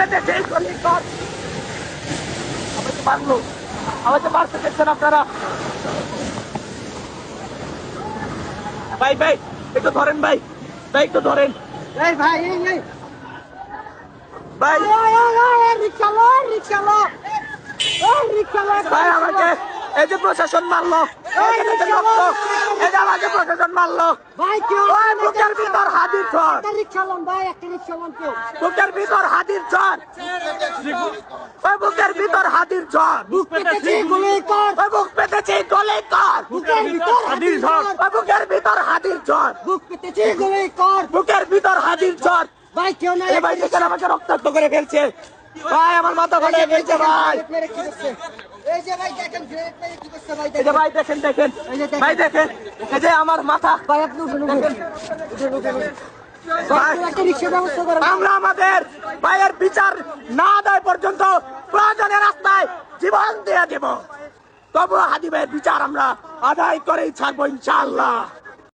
এই গলি কর আমাকে মারলো। আমাকে মারতে দেখছেন আপনারা? ভাই ভাই একটু ধরেন ভাই। ভাই একটু ধরেন। এই ভাই ভাই। ভাই আমাকে যে প্রশাসন মারলো এই যে এই যে আমাকে প্রশাসন মারলো। ভাই কেউ বুকের ভিতর হাজির চর ওই বুকের ভিতর চর বুক পেতেছি গুলি কর। ওই বুক পেতেছে গলে কর। বুকের ভিতর কর ওই বুকের ভিতর চর বুক পেতেছি গুলি কর। বুকের ভিতর চর ভাই কেউ না ভাই দেখেন আমাকে রক্তাক্ত করে ফেলছে। ভাই আমার মাথা ফাটিয়ে ফেলছে ভাই। এই যে ভাই দেখেন গ্রেনেড মেরে কি করছে ভাই দেখেন। ভাই দেখেন দেখেন। ভাই দেখেন। এই যে আমার মাথা। ভাই আপনি উঠুন উঠুন আমরা আমাদের ভাইয়ের বিচার না দেয় পর্যন্ত প্রয়োজনে রাস্তায় জীবন দিয়ে দেব। তবু হাদিবের বিচার আমরা আদায় করেই ছাড়বো ইনশাআল্লাহ।